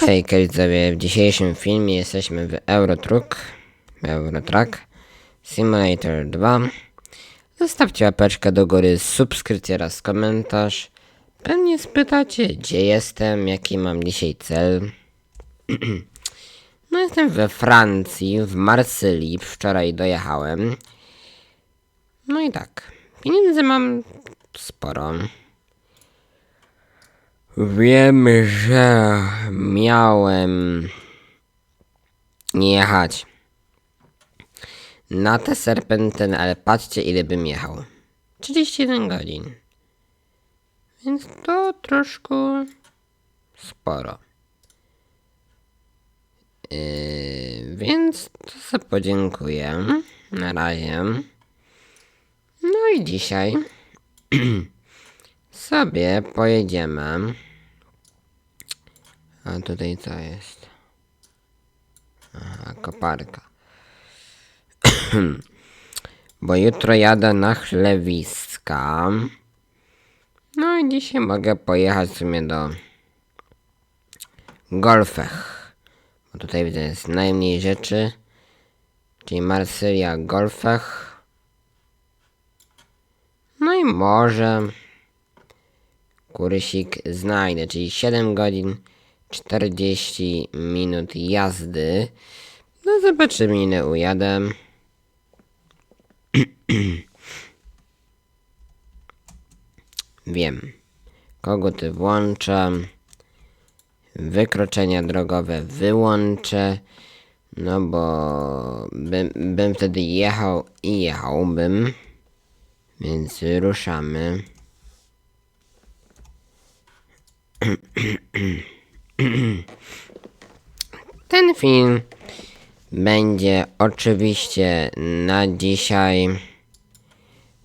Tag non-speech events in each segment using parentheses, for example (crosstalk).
hej, widzowie, w dzisiejszym filmie jesteśmy w Eurotruck, Eurotrack Simulator 2. Zostawcie łapeczkę do góry, subskrypcję oraz komentarz. Pewnie spytacie, gdzie jestem, jaki mam dzisiaj cel. (clears throat) no jestem we Francji, w Marsylii, wczoraj dojechałem. No i tak, pieniędzy mam sporo. Wiem, że miałem jechać na te serpentyny, ale patrzcie ile bym jechał. 31 godzin. Więc to troszkę sporo. Yy, więc to sobie podziękuję. Na razie. No i dzisiaj (clears throat) sobie pojedziemy. A tutaj co jest? Aha, koparka. (clears throat) Bo jutro jadę na chlewiska. No i dzisiaj mogę pojechać w sumie do Golfech. Bo tutaj widzę jest najmniej rzeczy. Czyli Marsylia Golfech. No i może kurysik znajdę, czyli 7 godzin 40 minut jazdy. No zobaczymy ile ujadę. (clears throat) Wiem. Koguty włączę. Wykroczenia drogowe wyłączę. No bo bym, bym wtedy jechał i jechałbym. Więc ruszamy. (clears throat) (clears throat) Ten film będzie oczywiście na dzisiaj.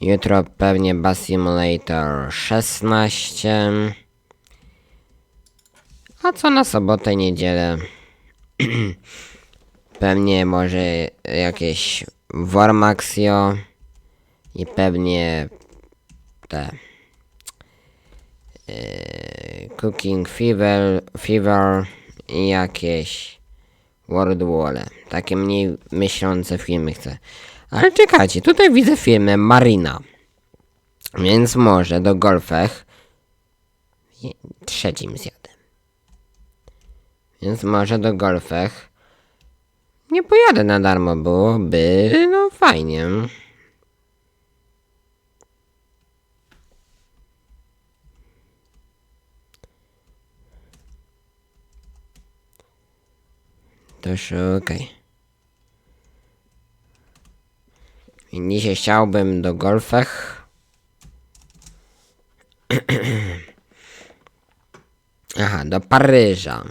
Jutro pewnie Bus Simulator 16. A co na sobotę, niedzielę? (clears throat) pewnie może jakieś Wormaxio i pewnie te yy, Cooking Fever, Fever i jakieś World Wall. Takie mniej myślące filmy chcę. Ale czekajcie, tutaj widzę firmę Marina. Więc może do Golfech trzecim zjadę. Więc może do Golfech nie pojadę na darmo, byłoby no fajnie. To szukaj. I Dzisiaj chciałbym do Golfech. (clears throat) Aha, do Paryża.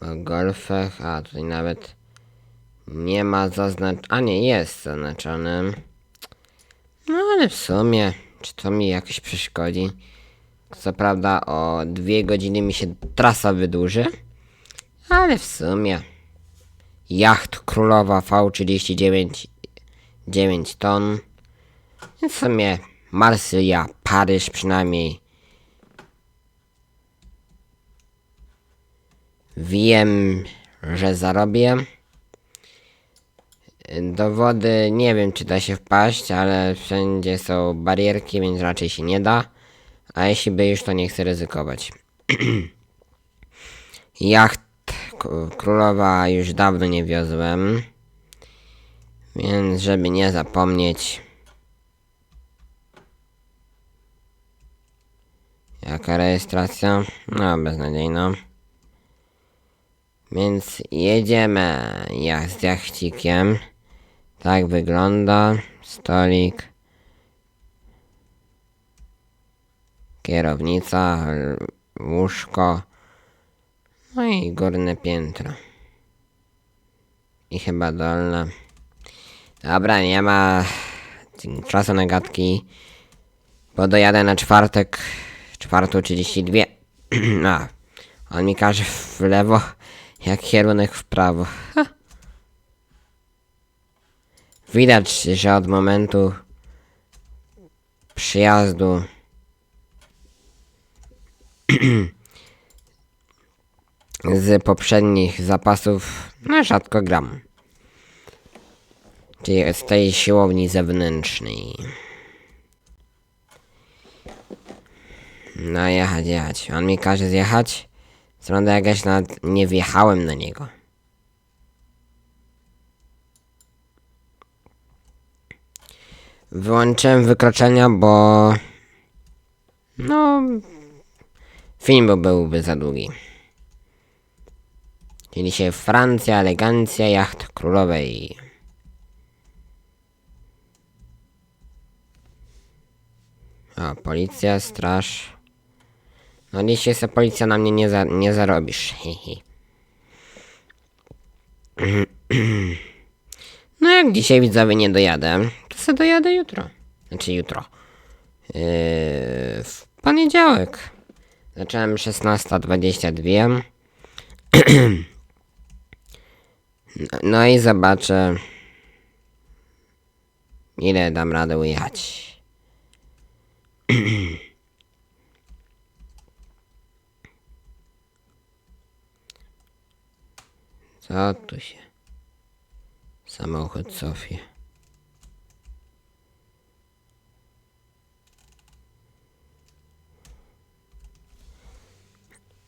Bo Golfech, a tutaj nawet nie ma zaznacz... A nie, jest zaznaczony. No ale w sumie, czy to mi jakoś przeszkodzi? Co prawda o dwie godziny mi się trasa wydłuży. Ale w sumie jacht królowa V39 9 ton. W sumie Marsylia, Paryż przynajmniej. Wiem, że zarobię. Do wody nie wiem, czy da się wpaść, ale wszędzie są barierki, więc raczej się nie da. A jeśli by już, to nie chcę ryzykować. (clears throat) Jacht królowa już dawno nie wiozłem. Więc żeby nie zapomnieć. Jaka rejestracja? No, beznadziejna. Więc jedziemy jak z jachcikiem. Tak wygląda. Stolik. Kierownica, łóżko. No i górne piętro. I chyba dolne. Dobra, nie ma czasu na gadki. Bo dojadę na czwartek. Czwartą 32. (clears throat) A, on mi każe w lewo, jak kierunek w prawo. Ha. Widać, że od momentu przyjazdu (clears throat) z poprzednich zapasów no rzadko gram. Czyli z tej siłowni zewnętrznej. No jechać, jechać. On mi każe zjechać. Wygląda jak ja nawet nie wjechałem na niego. Wyłączyłem wykroczenia, bo... No... Film by- byłby za długi. Czyli się Francja, elegancja jacht królowej. O, policja, straż. No dzisiaj se policja na mnie nie, za, nie zarobisz. (laughs) No jak dzisiaj widzowie nie dojadę, to se dojadę jutro. Znaczy jutro. Yy, w poniedziałek. Zacząłem 16.22. (clears throat) No i zobaczę, ile dam radę ujechać. (clears throat) Co tu się? Samochód Sofie.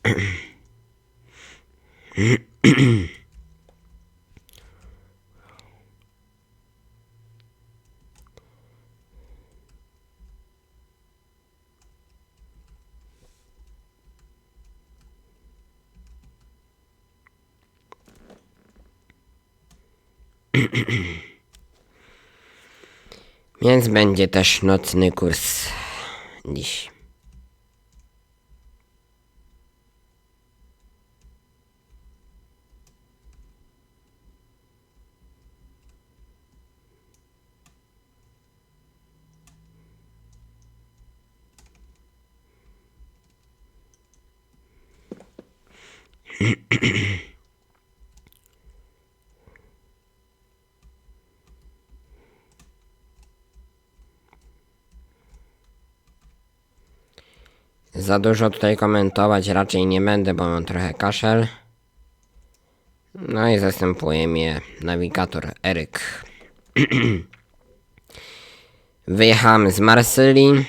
(clears throat) Więc będzie też nocny kurs dziś. Za dużo tutaj komentować raczej nie będę, bo mam trochę kaszel. No i zastępuje mnie nawigator Eryk. (clears throat) Wyjechałem z Marsylii.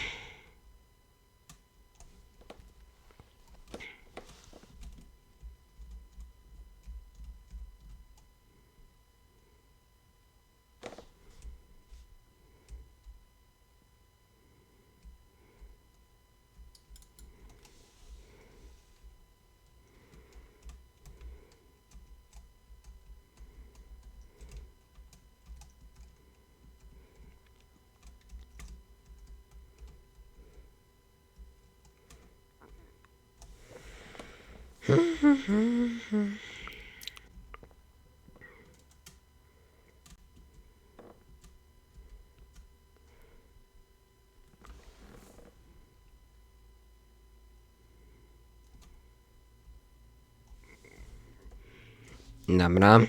Dobra.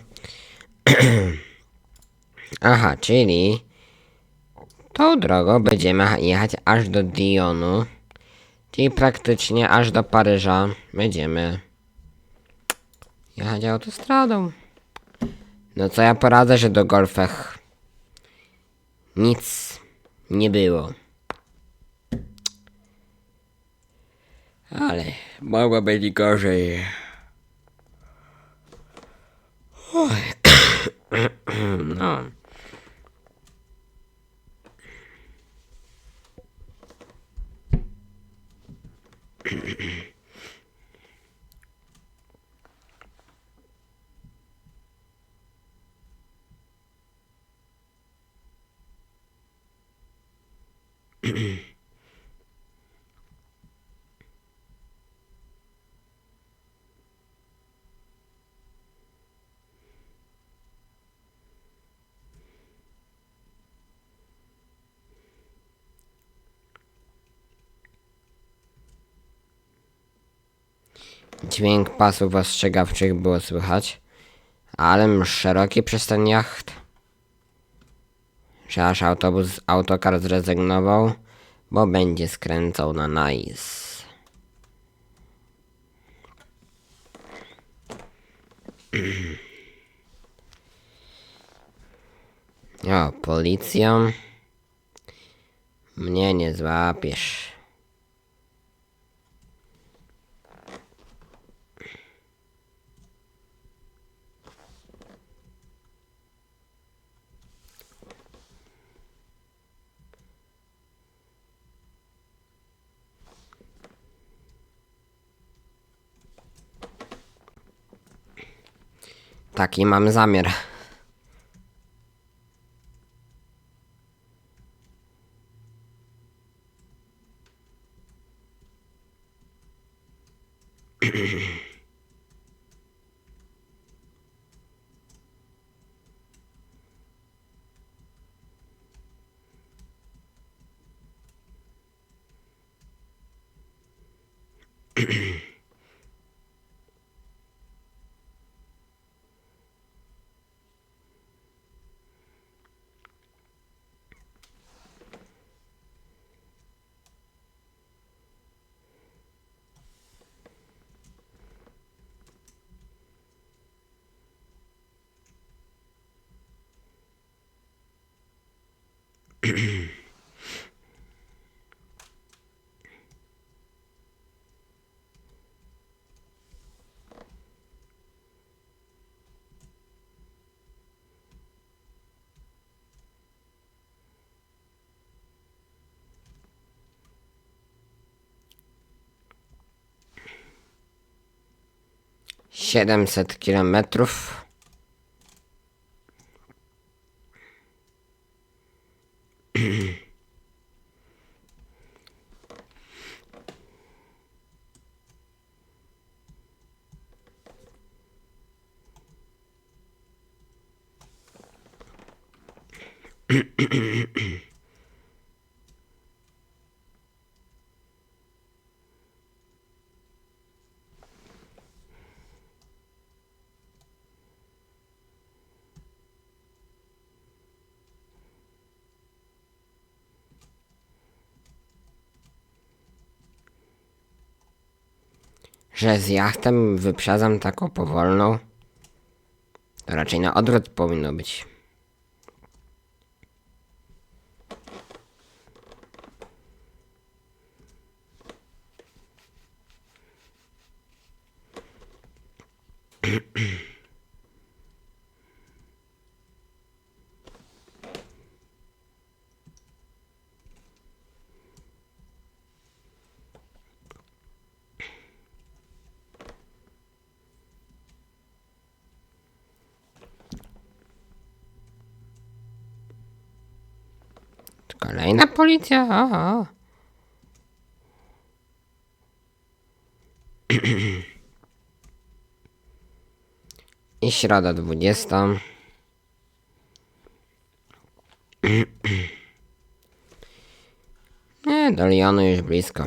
(clears throat) Aha, czyli tą drogą będziemy jechać aż do Dionu. Czyli praktycznie aż do Paryża będziemy jechać autostradą. No co ja poradzę, że do Golfech nic nie było. Ale mogło być gorzej. No. (clears throat) (clears throat) Dźwięk pasów ostrzegawczych było słychać, ale szeroki przez ten jacht, że aż autobus, autokar zrezygnował, bo będzie skręcał na Nice. (clears throat) O, policją? Mnie nie złapiesz. Taki mam zamiar. Siedemset kilometrów. Mm-hmm. Że z jachtem wyprzedzam taką powolną? To raczej na odwrót powinno być. Kolejna policja. O. I środa dwudziesta. Nie, do Lyonu już blisko.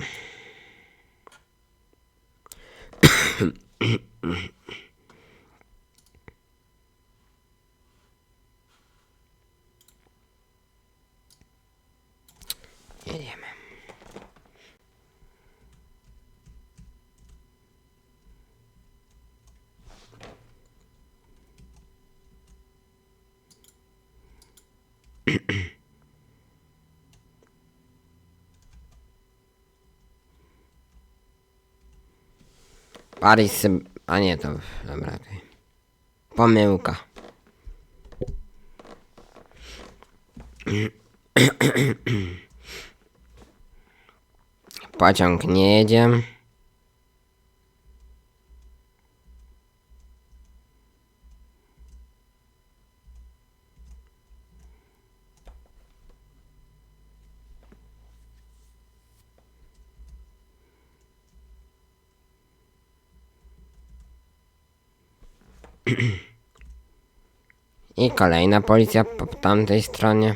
Jedziemy. Paris, a nie to, dobra. Pomyłka. Pociąg nie jedzie. I kolejna policja po tamtej stronie.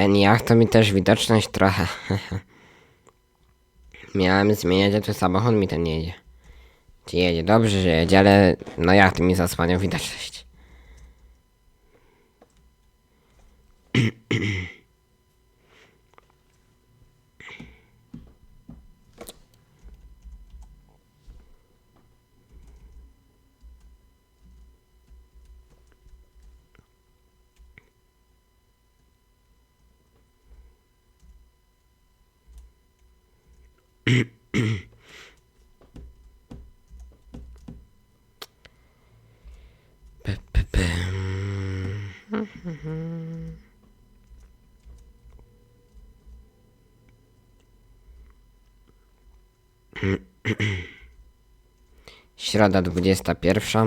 Ten jacht to mi też widoczność trochę. (laughs) Miałem zmieniać, a tu samochód mi ten jedzie. Czy jedzie? Dobrze, że jedzie, ale no jacht mi zasłaniał widoczność. (clears throat) Środa dwudziesta pierwsza.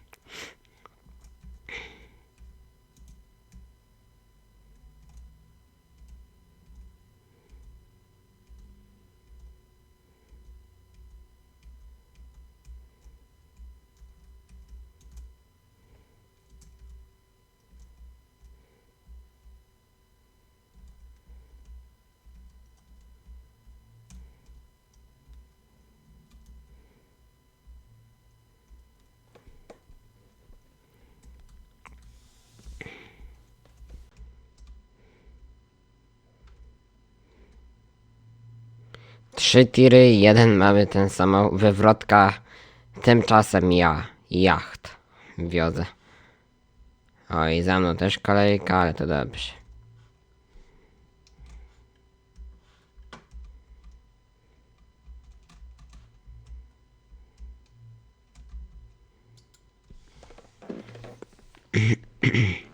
Trzy tiry, jeden mamy ten sam wywrotka. Tymczasem ja, jacht, wiozę. Oj, za mną też kolejka, ale to dobrze. (clears throat)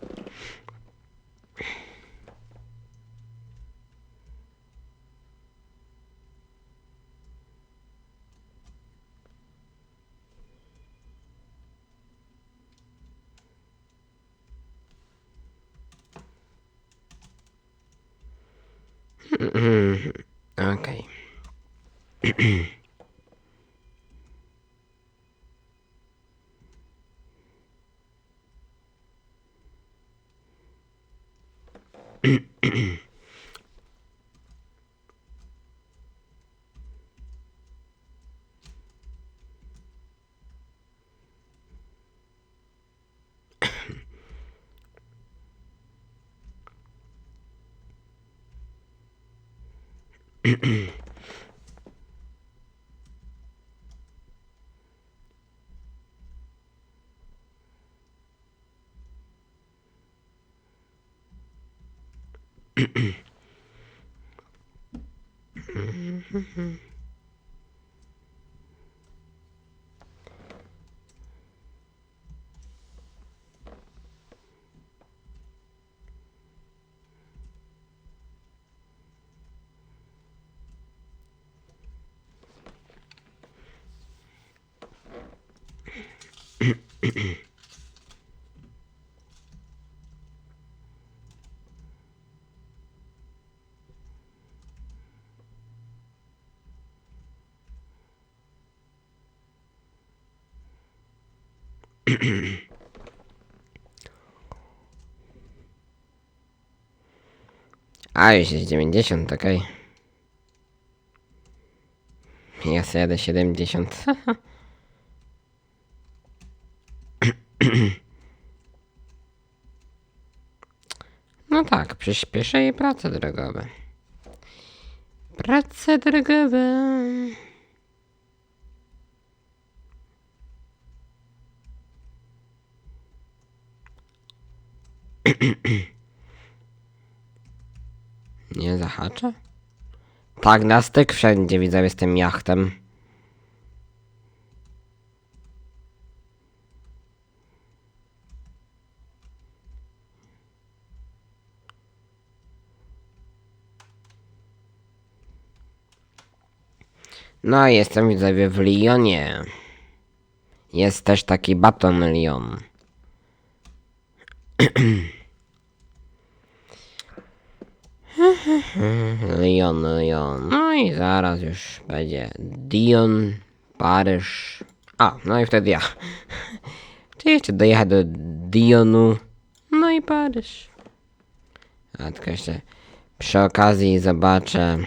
Okej. (clears throat) (clears throat) (clears throat) А, если 90 такой. Я следующий 90. Przyspieszę jej prace drogowe. Prace drogowe. (clears throat) Nie zahacza? Tak, na styk wszędzie widzę, jestem jachtem. No, jestem widzowie w Lyonie. Jest też taki baton Lyon. Lyon, Lyon. No i zaraz już będzie Dion, Paryż. A, no i wtedy ja. Czy jeszcze dojechać do Dionu? No i Paryż. A tylko jeszcze przy okazji zobaczę.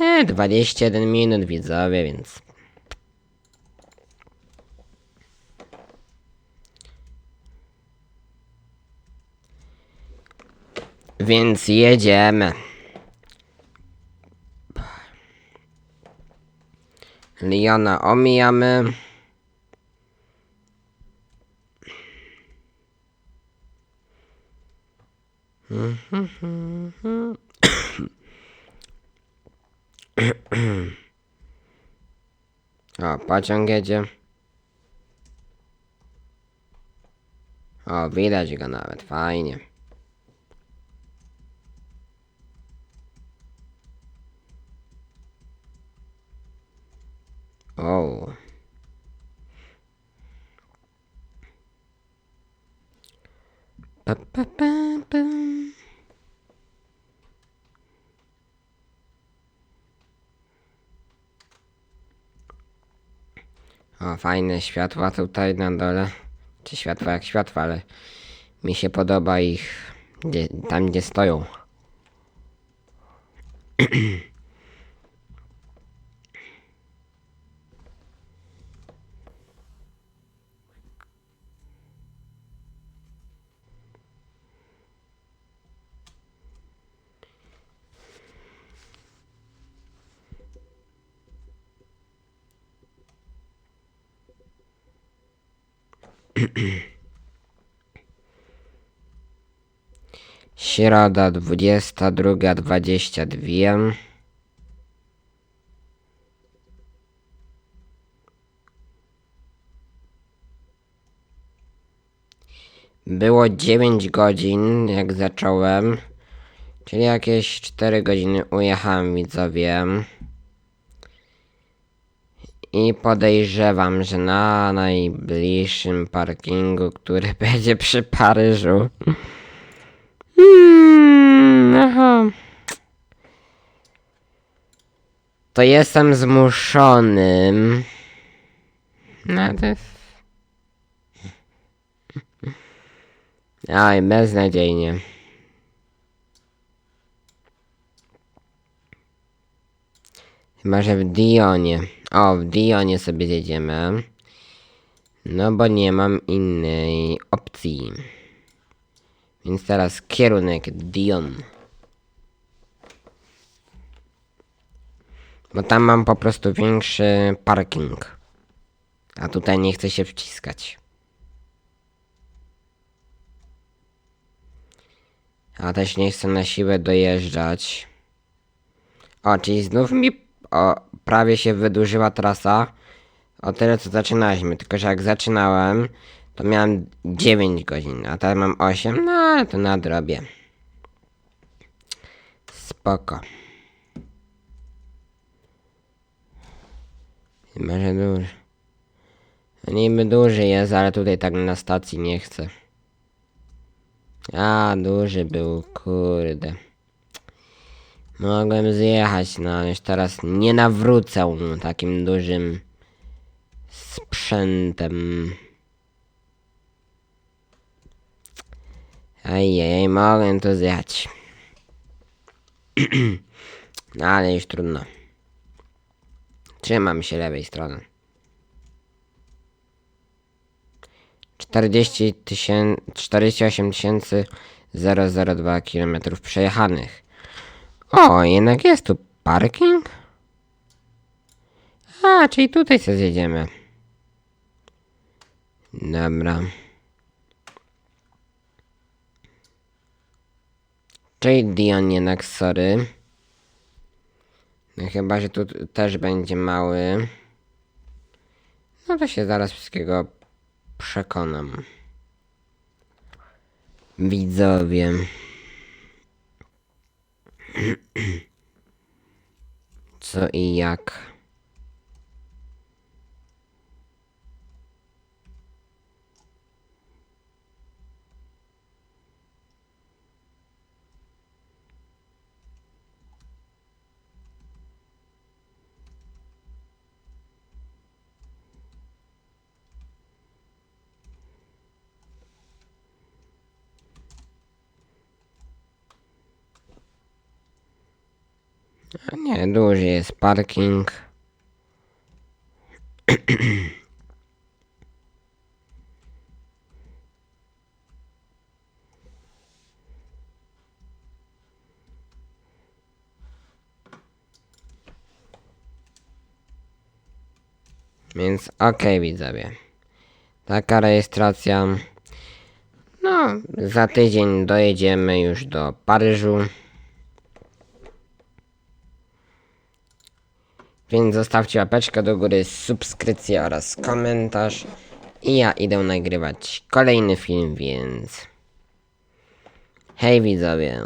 E, 21 minut widzowie, więc. Więc jedziemy. Liona omijamy. Go nawet, fajnie. O. Pa, pa, pa, pa. O, fajne światła tutaj na dole. Czy światła jak światła, ale mi się podoba ich gdzie, tam, gdzie stoją. (clears throat) (clears throat) Środa dwudziesta druga dwadzieścia dwie. Było 9 godzin, jak zacząłem. Czyli jakieś 4 godziny ujechałem, widzowie. I podejrzewam, że na najbliższym parkingu, który (laughs) będzie przy Paryżu. Hmm, aha. To jestem zmuszonym. No to jest... Aj, beznadziejnie. Chyba, że w Dionie. O, w Dionie sobie zjedziemy. No bo nie mam innej opcji. Więc teraz kierunek Dion. Bo tam mam po prostu większy parking. A tutaj nie chcę się wciskać. A też nie chcę na siłę dojeżdżać. O, czyli znów mi o, prawie się wydłużyła trasa. O tyle co zaczynaliśmy. Tylko, że jak zaczynałem, to miałem 9 godzin, a teraz mam 8. No, ale to nadrobię. Spoko. Chyba, że duży. No niby duży jest, ale tutaj tak na stacji nie chcę. A, duży był, kurde. Mogłem zjechać, no ale już teraz nie nawrócę takim dużym sprzętem. Ajajaj, mogę tu zjechać. (clears throat) no ale już trudno. Trzymam się lewej strony. 40 tysięcy, 48 tysięcy 002 km przejechanych. O, jednak jest tu parking? A, czyli tutaj sobie zjedziemy. Dobra. Czyli Dion jednak, sorry. No chyba, że tu też będzie mały. No to się zaraz wszystkiego przekonam. Widzowie. Co i jak. Nie, duży jest parking. Więc okej widzowie. Taka rejestracja. No, za tydzień dojedziemy już do Paryżu. Więc zostawcie łapeczkę do góry, subskrypcję oraz komentarz. I ja idę nagrywać kolejny film, więc... Hej widzowie.